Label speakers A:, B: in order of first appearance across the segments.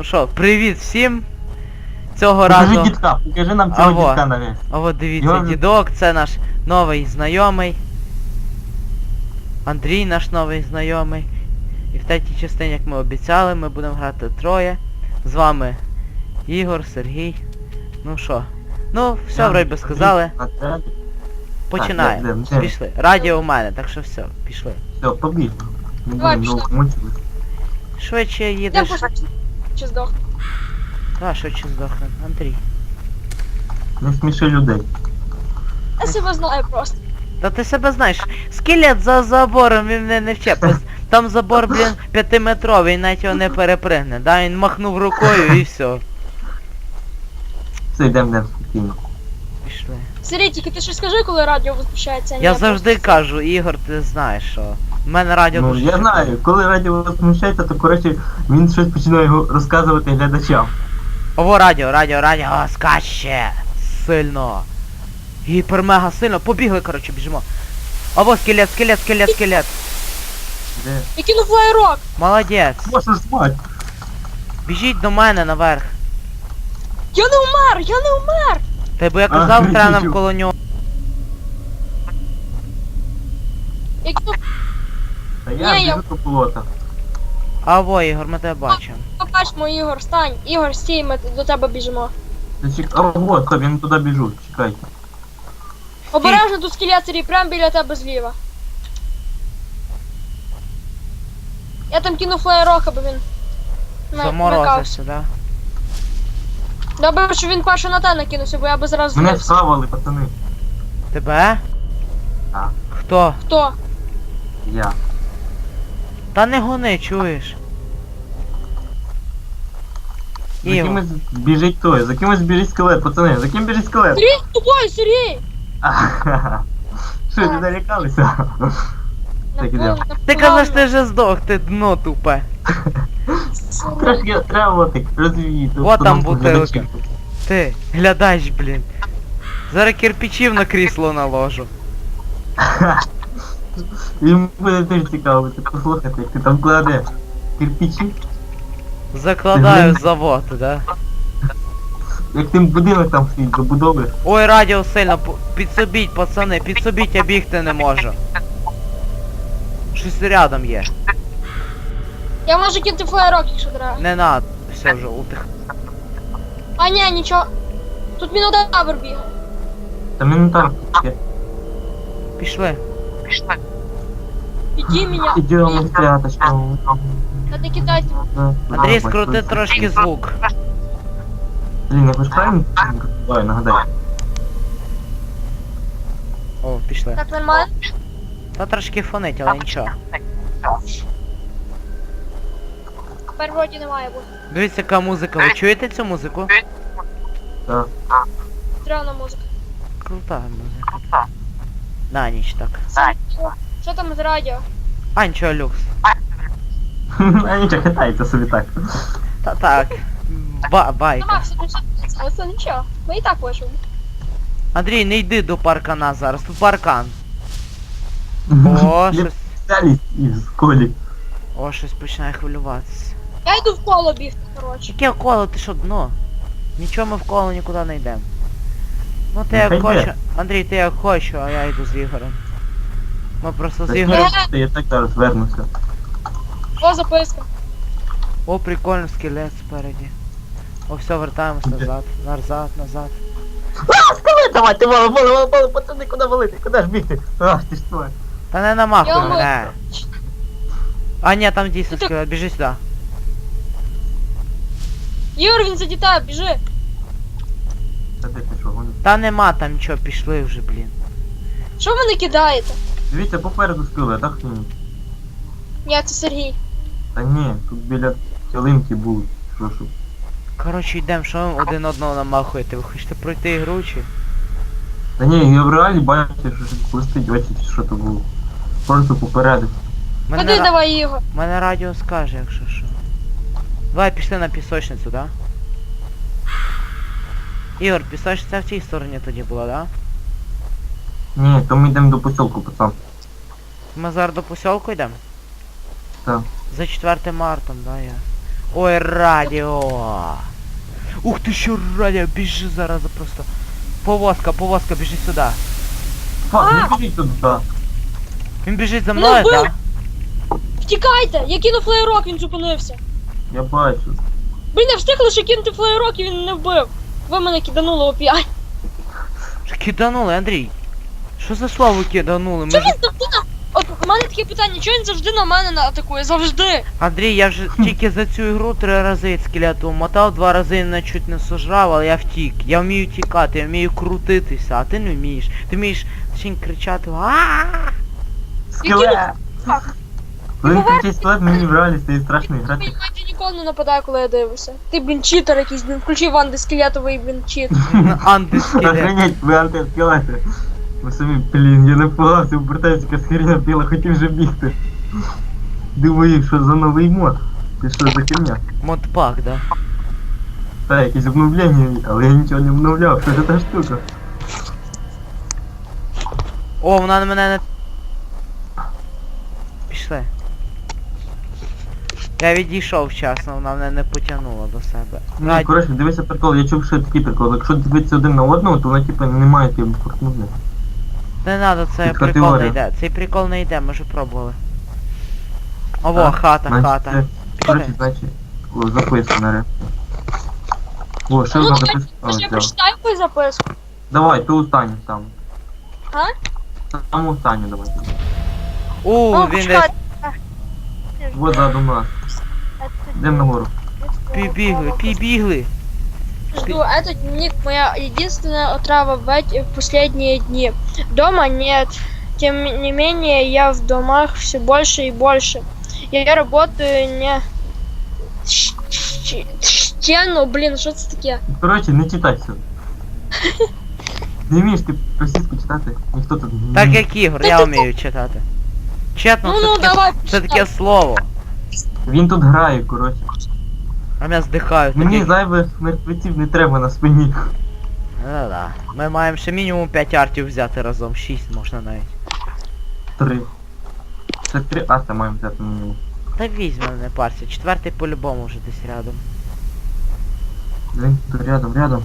A: Ну що, привіт всім. Цього
B: Покажи
A: разу.
B: дітка, покажи нам цього
A: Аво.
B: дітка навіть.
A: А от дивіться,
B: Його-
A: дідок, це наш новий знайомий. Андрій наш новий знайомий. І в третій частині, як ми обіцяли, ми будемо грати троє. З вами Ігор, Сергій. Ну що? Ну, все, вроді би сказали. Починаємо.
B: де- де?
A: Пішли. Радіо у мене, так що все, пішли.
B: Все, побіг. Не
C: Давай,
B: будемо мучити.
A: Швидше
C: Я
A: їдеш.
C: Пошла чи здох.
A: А, швидше здохне. Андрій.
B: Не сміши людей.
C: Я себе знаю просто.
A: Та ти себе знаєш, скелет за забором він мене не вчепить. Там забор, блін, п'ятиметровий, навіть його не перепригне. Да, він махнув рукою і все.
B: Все, йдемо, йдемо спокійно.
A: Пішли.
C: Сергій, тільки ти щось скажи, коли радіо виключається.
A: Я завжди
C: просто-
A: кажу, Ігор, ти знаєш що. В мене радіо
B: Ну,
A: дуже.
B: я знаю, коли радіо возмущається, то коротше він щось починає його розказувати глядачам.
A: Ово радіо, радіо, радіо, о, скаче. Сильно. Гіпермега сильно. Побігли, коротше, біжимо. Ово, скелет, скелет, скелет, скелет.
B: Де?
C: Я кинув флайрок.
A: Молодець.
B: Вашу ж мать!
A: Біжіть до мене наверх.
C: Я не умер, я не умер.
A: Та бо я
B: А,
A: казав, треба
B: чу-чу.
A: коло нього.
C: Я кинув
B: Та я
C: Ні, я-
B: біжу по болота.
A: А во, Ігор, ми тебе бачимо.
C: побачимо, Ігор, стань. Ігор, стій, ми до тебе біжимо.
B: Та чек... А, вот, стоп, я не туди біжу, чекайте.
C: Обережно тут скелет, Сергій, прямо біля тебе зліва. Я там кинув флайрок, аби він... на- накався.
A: Заморозився, да?
C: Добре, що він перший на те накинувся, бо я би зараз
B: Мене
C: злився.
B: схавали, пацани.
A: Тебе?
B: Так.
A: Хто?
C: Хто?
B: Я.
A: Та не гони, чуєш?
B: За
A: Ігор.
B: кимось біжить той, за кимось біжить скелет, пацани, за ким біжить скелет?
C: Сергій, з тобою, Сергій!
B: Ахаха. Що, не налякалися? Так, ідемо.
A: Ти казав, ти вже здох, ти дно тупе.
B: Трошки треба отик розвіяти.
A: Вот там бутилка. Ти, глядач, блін. Зараз кирпичів на крісло наложу.
B: Йому буде теж цікаво, ти послухати, як ти там кладеш кирпичі,
A: Закладаю завод, да?
B: як ти будинок там стоїть, добудовуєш.
A: Ой, радіо сильно, п- підсобіть, пацани, підсобіть, я бігти не можу. Щось рядом є.
C: Я можу кинути флайрок, якщо треба.
A: Не надо. Все вже утих.
C: А ні, нічого. Тут мінотавр бігає.
B: Та мінотар є.
A: Пішли.
C: Піді мене.
B: Ідемо святочка.
C: Та не кидайте.
A: Андрій, скрути трошки звук.
B: Блін, я ж правильно? Давай, нагадай.
A: О, пішли.
C: Так нормально?
A: Та трошки фонить, але нічого.
C: Тепер вроді не має бути.
A: Дивіться, яка музика. Ви чуєте цю музику?
B: Так.
C: Стрьона музика.
A: Крута музика. На ніч так.
C: Що- Що там з радіо?
A: А, нічого, люкс.
B: А нічого, хитається собі так.
A: Та так. Ба
C: Ну,
A: байка.
C: Ну це? Нічого. Ми і так виживемо.
A: Андрій, не йди до паркана зараз, тут паркан. О, щось.
B: із колі.
A: О, щось починає хвилюватися.
C: Я йду в коло бігти, коротше.
A: Яке коло, ти що дно? Нічого ми в коло нікуди не йдемо. Ну ти як хочеш. Андрій, ти як хочеш, а я йду з Ігорем. Ми просто з Ігорем.
B: я- так зараз вернуся.
C: О, записка.
A: О, прикольно, скелет спереді. О, все, вертаємось назад. Назад, назад.
B: А, скелет, давай, ти вали, вали, вали, вали, пацани, куди валити, куди ж бігти? Ах, ти ж твоя.
A: Та не намахуй
C: Я
A: мене. А ні, там дійсно
C: Ти так-
A: скелет, біжи сюди.
C: Ігор, він задітає, біжи.
B: Та де що, гониш?
A: Та нема там нічого, пішли вже, блін.
C: Що ви не кидаєте?
B: Дивіться, попереду скелет, ах ні.
C: Ні, це Сергій.
B: Та ні, тут біля ялинки будуть. Що що?
A: Коротше, йдемо, що ви один одного намахуєте? Ви хочете пройти ігру чи?
B: Та ні, я в реалі бачу, що листить, бачите, що то було. Просто попереду.
A: Мене,
C: Ходи
A: ра-
C: давай, Ігор.
A: мене радіо скаже, якщо що. Давай пішли на пісочницю, да? Ігор, пісочниця в тій стороні тоді була, да?
B: Ні, то ми йдемо до посілку, пацан.
A: Ми зараз до посілку йдемо?
B: Так.
A: За 4 марта, да, я. Ой, радіо. Ух ти що радіо, біжи зараз просто. Повозка, повозка, біжи сюди.
B: Фак, не біжіть туди.
A: Він біжить за
C: Мене
A: мною,
C: вбили!
A: так?
C: Втікайте! Я кинув флеєрок, він зупинився.
B: Я бачу.
C: Блін, я встиг лише кинути флеєрок і він не вбив. Ви мене киданули опять.
A: Киданули, Андрій. Що за слово киданули? Ми
C: Чого
A: ж...
C: він завжди на... От у мене таке питання, чого він завжди на мене на- атакує? Завжди.
A: Андрій, я вже тільки за цю ігру три рази скелету мотав, два рази мене чуть не сожрав, але я втік. Я вмію тікати, я вмію крутитися, а ти не вмієш. Ти вмієш ще кричати а
B: Скелет!
C: Так.
B: Коли
C: Ну,
B: кричить скелет, мені в реалі стає страшно грати.
C: Мій батя ніколи не нападає, коли я дивлюся. Ти, блін, читер якийсь, блін, включи Ван скелетовий, блін, чит.
A: Андескелет.
B: Охренеть, ви антискелети. Ви самі, блін, я напугався, обертаюся, якась херня біла, хотів вже бігти. Думаю, що за новий мод. Ти що за херня?
A: Модпак, да.
B: Та, якісь обновлення, але я нічого не обновляв, що це та штука.
A: О, вона на мене не. Пішли. Я відійшов вчасно, вона мене не потягнула до себе.
B: Ну,
A: Радь-
B: коротше, дивися прикол, я чув, що такий прикол. Якщо дивитися один на одного, то вона типу не має тим фортмузи.
A: Не надо, це
B: Така
A: прикол не йде. Цей прикол не йде, ми вже пробували. Ого, хата, хата.
B: Коротше, значить, о, записка нарешті. О, ще
C: Ну,
B: одна
C: давай,
B: записка. О,
C: Може я
B: взяв.
C: прочитаю твою записку?
B: Давай, ти останній там.
C: А?
B: Там останній давай.
A: У,
C: О,
A: він десь
C: почекай.
B: Вот заду нас. Йдемо нагору.
A: пібігли, пібігли.
C: Жду, этот дневник моя единственная отрава в эти в последние дни. Дома нет. Тем не менее, я в домах все больше и больше. Я работаю не щ- щ- стену, блин, что это такое?
B: Коротше, не читай все. Не вмієш ти російську читати? Ніхто тут не
A: Так
B: вміє.
A: як Ігор, я вмію читати. Четно,
C: Ну,
A: це
C: ну,
A: таке,
C: давай,
A: це
C: почитай.
A: таке слово.
B: Він тут грає, коротше.
A: А я здихаю
B: Мені
A: тоді.
B: зайвих мертвеців не треба на спині.
A: Ну да. Ми маємо ще мінімум 5 артів взяти разом, 6 можна навіть.
B: Три. Ще три арта маємо взяти мінімум.
A: Та візьме не парся, четвертий по-любому вже десь рядом.
B: Блін, тут рядом, рядом.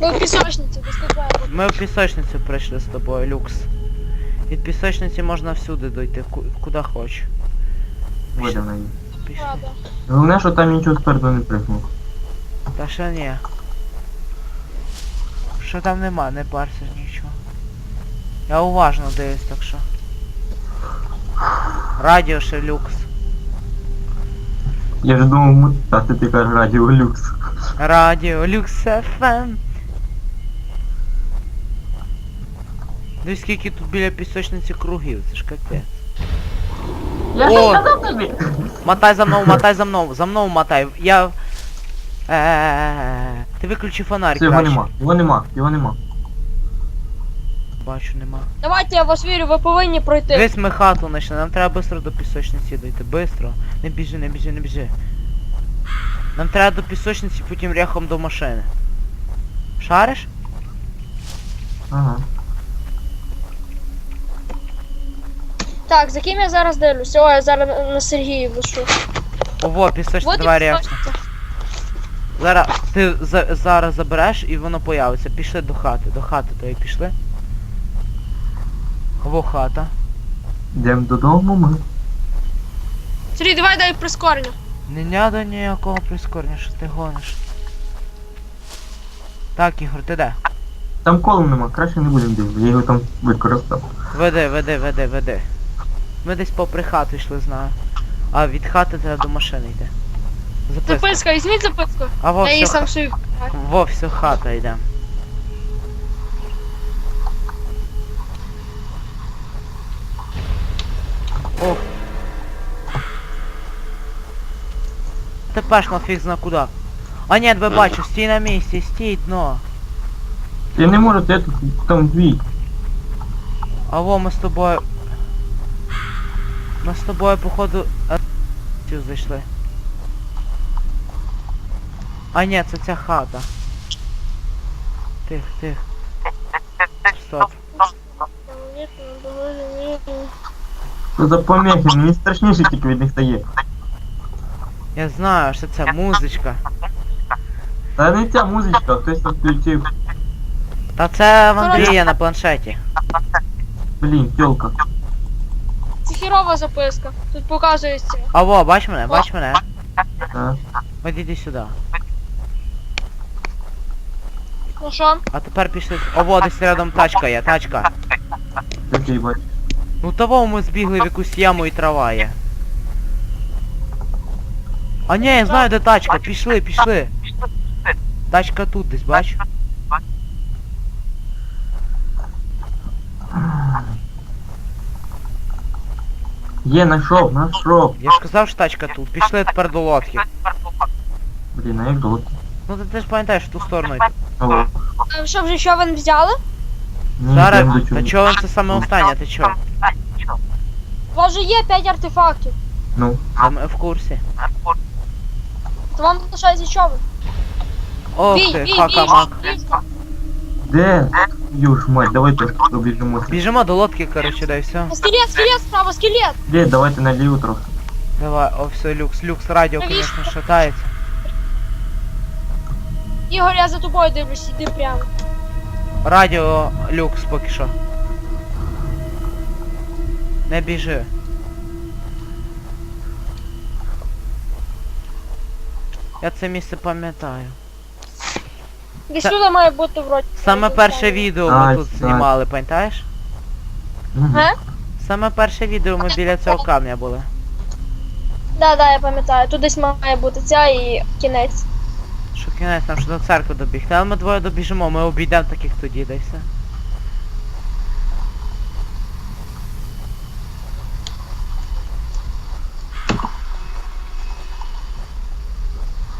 C: Мы в песочнице, доступаем.
A: Ми в пісочницю прийшли з тобою, люкс. Від пісочниці можна всюди дойти, ку- куди
B: її.
A: Пішли.
B: Головне, що там нічого спереду не пригнув.
A: Та ще ні. Що там нема, не парся нічого. Я уважно дивлюсь, так що. Радіо ще люкс.
B: Я ж думав мутати, ти кажеш радіо люкс.
A: Радіо люкс FM. Дивись скільки тут біля пісочниці кругів, це ж капець.
B: Я
A: ж О!
B: сказав тобі!
A: Мотай за мною, мотай за мною, за мною мотай. Я. Е, Ти виключи фонарик.
B: Все, його
A: краще.
B: нема, його нема, його нема.
A: Бачу, нема.
C: Давайте я вас вірю, ви повинні пройти.
A: Дивись, ми хату знайшли, нам треба швидко до пісочниці дойти. Бистро. Не біжи, не біжи, не біжи. Нам треба до пісочниці, потім ряхом до машини. Шариш?
B: Ага.
C: Так, за ким я зараз дивлюся? О, я зараз на Сергію вишу.
A: Ого, пісочниця,
C: Вот і
A: ряхом. Зараз ти за, зараз забереш і воно появиться. Пішли до хати, до хати тої пішли. Ого, хата.
B: Йдемо додому ми.
C: Сергій, давай дай прискорення.
A: Не надо ніякого прискорення, що ти гониш. Так, Ігор, ти де?
B: Там колу нема, краще не будемо дивитися, я його там використав.
A: Веди, веди, веди, веди. Ми десь попри хату йшли, знаю. А від хати треба до машини йти. Записка.
C: Записка, візьміть записку.
A: А во
C: Я її
A: все,
C: сам
A: ха...
C: собі.
A: во все хата йде. Ох. Тепер ж нафіг зна куди. А ні, ви бачу, стій на місці, стій дно.
B: Я не можу, я тут там дві.
A: А во ми з тобою. Ми з тобою, походу, а, цю зайшли. А ні, це ця хата. Тих, тих. Стоп.
B: Що за помехи, мені страшніше тільки від них стає.
A: Я знаю, що це музичка.
B: Та не ця музичка, хтось там включив.
A: Та це в Андрія на планшеті.
B: Блін, тёлка.
C: Хірова записка. Тут показується.
A: Аво, бач мене, бач мене.
B: А?
A: Іди сюди.
C: Ну що?
A: А тепер пішли. Ово, десь рядом тачка є, тачка.
B: Такий бач.
A: Ну того ми збігли в якусь яму і трава є. А ні, я знаю де тачка, пішли, пішли. Тачка тут десь, бач?
B: Є, знайшов, знайшов.
A: Я ж казав, що тачка тут. Пішли тепер до лодки.
B: Блін, а як долго?
A: Ну ти, ти ж пам'ятаєш в ту сторону йти.
B: Алло.
C: А що вже що ви взяли?
B: Ні,
A: Зараз,
B: йдемо до
A: та
B: чого.
A: чого це саме останнє, ти чо?
C: У вас же є 5 артефактів.
B: Ну,
A: Та ми в курсі.
C: То вам залишається човен.
A: Ох
C: Бій,
A: ти,
C: бій,
A: хака-мак.
C: бій, бій.
B: де? Юж, мать, давайте добіжимо.
A: Біжимо до лодки, коротше, да і все.
C: Скелет, скелет справа, скелет.
B: Де, давайте наліво трохи.
A: Давай, о, все, люкс, люкс, радіо, звісно, шатається.
C: Ігор, я за тобою дивлюсь, іди прямо.
A: Радіо, люкс поки що. Не біжи. Я це місце пам'ятаю.
C: Десь
A: Та-
C: сюди має бути вроді.
A: Саме перше відео ми
B: Ай,
A: тут
B: так.
A: знімали, пам'ятаєш?
B: Мгм.
C: Ге?
A: Саме перше відео ми біля цього камня були.
C: Да, да, я пам'ятаю. Тут десь має бути ця і кінець.
A: Що кінець нам що до церкви добігти, але ми двоє добіжимо, ми обійдемо таких тоді, да й все.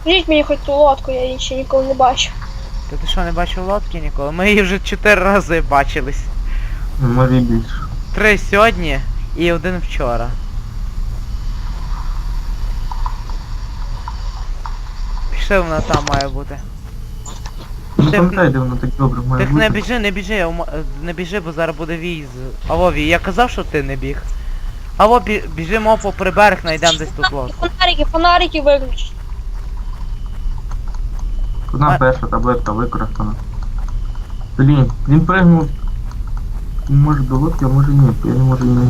C: Скажіть мені хоч ту лодку, я її ще ніколи не бачив.
A: Та ти що, не бачив лодки ніколи? Ми її вже чотири рази бачились.
B: Ну, Може більше.
A: Три сьогодні і один вчора. Пішли вона там має бути.
B: Не
A: Ти-
B: пам'ятаю, де воно так добре має
A: Так не
B: бути.
A: біжи, не біжи, я е, не біжи, бо зараз буде вій з. Алло, Вій, я казав, що ти не біг. Алло, бі... біжимо попри берег, знайдемо десь тут лодку.
C: Фонарики, фонарики виключить.
B: Одна
A: А-
B: перша таблетка використана. Блін, він пригнув. Може до лодки, а може ні, я не можу не.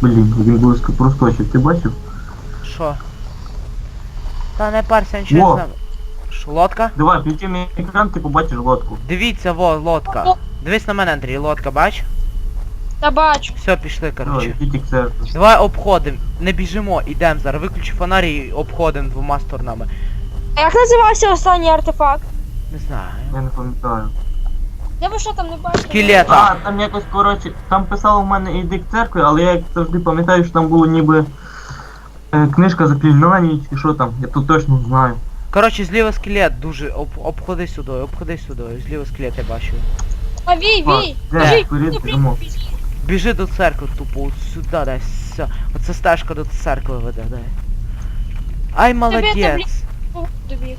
B: Блін, він близько проскочив, ти бачив?
A: Що? Та не парся, нічого
B: Во.
A: не знаю. Що, лодка?
B: Давай, включи мій екран, ти побачиш лодку.
A: Дивіться, во, лодка. Дивись на мене, Андрій, лодка, бач?
C: Та бачу.
A: Все, пішли,
B: Давай,
A: коротше.
B: тільки це.
A: Давай обходимо, не біжимо, ідемо зараз. Виключи фонарі і обходимо двома сторонами.
C: А як називався останній артефакт?
A: Не знаю.
B: Я не пам'ятаю.
C: Я ви що там не бачите?
A: Скелет.
B: А, там якось, коротше, там писало в мене іди к церкві, але я як завжди пам'ятаю, що там було ніби е, книжка заклинань чи що там, я тут точно знаю.
A: Коротше, зліва скелет дуже. Об, обходи сюди, обходи сюди. Зліва скелет я бачу.
C: А вій, вій.
B: Де?
C: Біжіть, ну, біжіть.
A: Біжи до церкви тупо, от сюди, дай, все. Оце стежка до церкви веде, дай. Ай, молодець.
C: Добіг.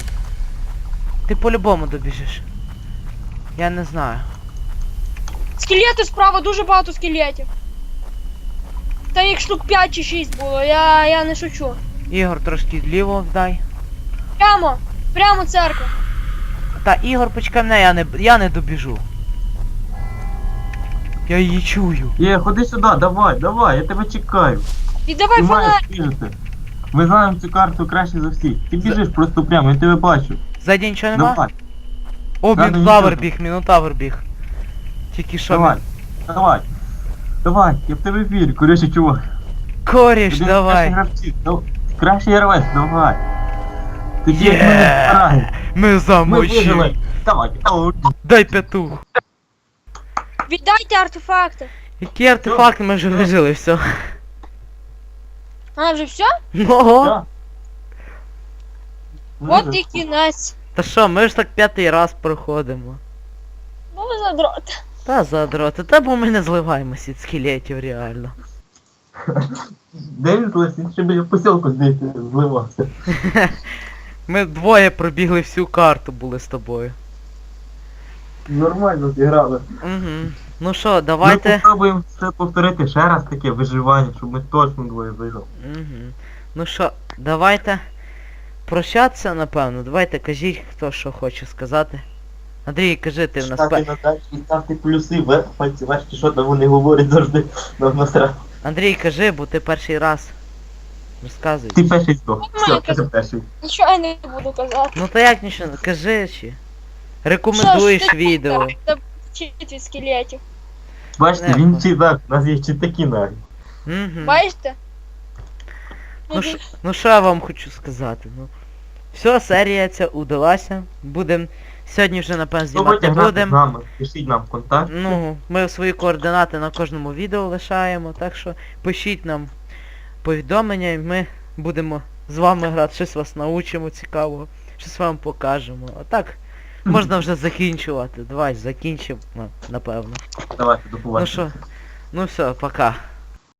A: Ти по-любому добіжиш. Я не знаю.
C: Скелети справа, дуже багато скелетів. Та їх штук 5 чи 6 було, я, я не шучу.
A: Ігор трошки зліво дай.
C: Прямо, прямо церква.
A: Та Ігор, почекай мене, я не, я не добіжу. Я її чую.
B: Є, ходи сюди, давай, давай, я тебе чекаю.
C: І давай фонарик.
B: Ми знаємо цю карту краще за всіх. Ти біжиш просто прямо, я тебе бачу.
A: Ззаді нічого нема?
B: Давай,
A: О,
B: Ззаду
A: мінотавр
B: нічого.
A: біг, мінотавр біг. Тільки що
B: давай,
A: він...
B: давай. Давай, я в тебе вірю, коротше, чувак.
A: Коріш,
B: з
A: давай.
B: гравців, дав- Кращий гравець, давай. Ми не
A: Є!
B: збираємо.
A: Ми
B: Ми
A: замочили.
B: вижили. Давай, ау.
A: Дай п'яту.
C: Віддайте артефакти.
A: Які артефакти ми вже вижили, все.
C: А, вже все?
A: Ого.
B: Да.
C: От і кінець.
A: Та що, ми ж так п'ятий раз проходимо.
C: Ну ви задроти.
A: Та задроти, та бо ми не зливаємося від скелетів реально.
B: Де він? Він ще біля посілку звідти зливався.
A: Ми двоє пробігли всю карту були з тобою.
B: Нормально зіграли.
A: Угу. Ну що,
B: Ми
A: давайте.
B: попробуємо це повторити ще раз таке виживання, щоб ми точно двоє вижили.
A: Угу. Ну що, давайте. прощатися, напевно. Давайте кажіть, хто що хоче сказати. Андрій, кажи, ти в нас
D: Ставте
A: пе...
D: на дачі, ставте плюси, вверх, пальці важкі, що там вони говорять завжди нам насрати.
A: Андрій, кажи, бо ти перший раз. Розказуй.
B: Ти перший здох. Все, ти перший.
C: Нічого я не буду казати.
A: Ну то як нічого, кажи чи. Рекомендуєш відео.
C: Від скелетів.
B: Бачите, він
A: ну.
B: читак, у нас є читаки навіть.
A: Угу.
C: Бачите?
A: Ну, ш- ну що я вам хочу сказати? Ну. Все, серія ця удалася. Будем. Сьогодні вже напевно знімати будем.
B: нами, пишіть нам в контакт.
A: Ну, ми свої координати на кожному відео лишаємо, так що пишіть нам повідомлення і ми будемо з вами грати, щось вас научимо цікавого, щось вам покажемо. А так, можна вже закінчувати. Давай, закінчимо, напевно.
B: Давайте, до
A: Ну що, ну все, пока.